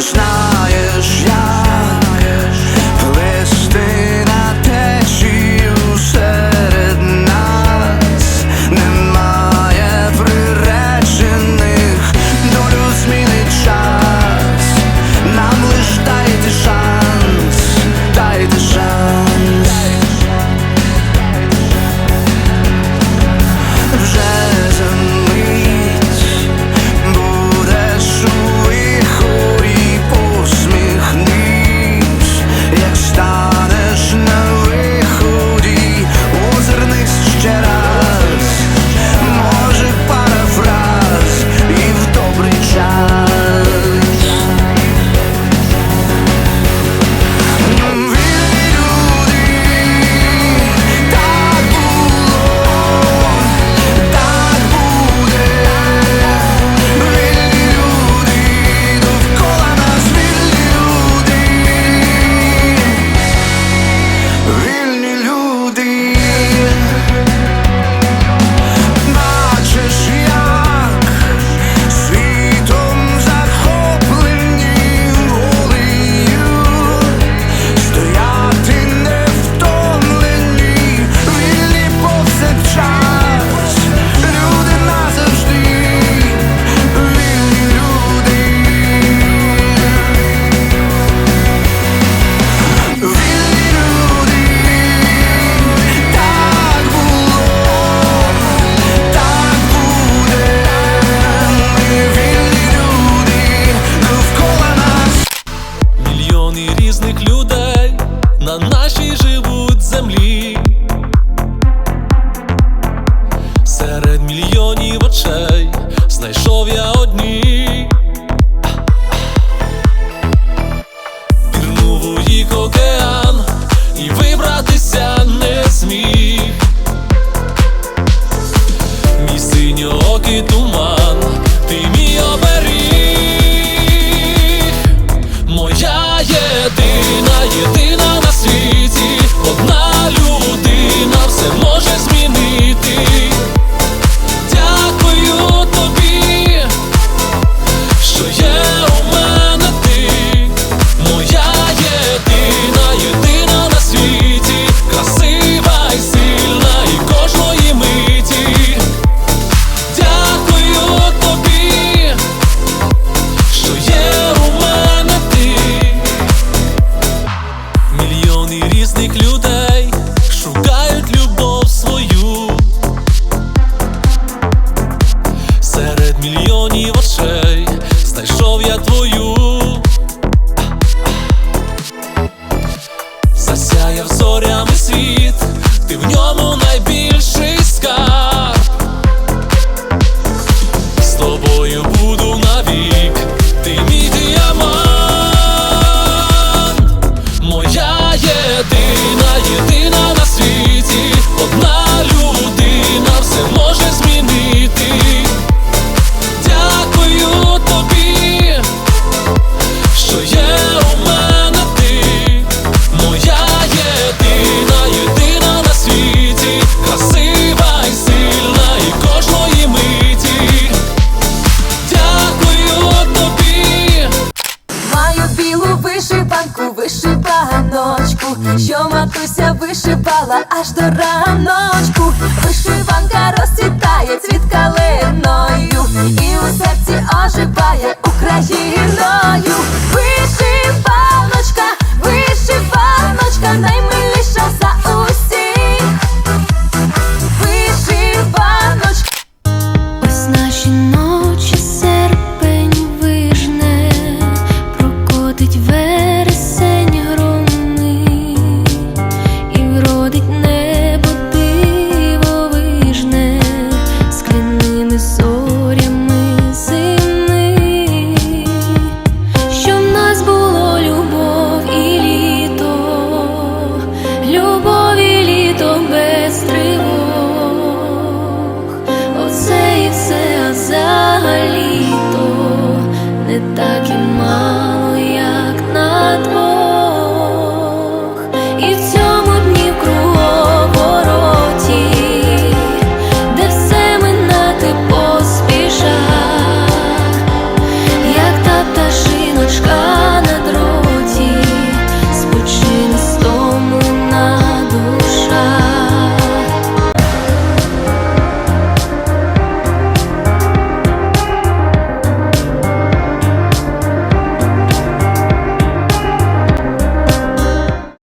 Знаю. нашій живуть землі, серед мільйонів очей знайшов я одні. то матуся вишивала аж до раночку, вишиванка розцвітає цвіт калиною і у серці оживає Україна. libertad.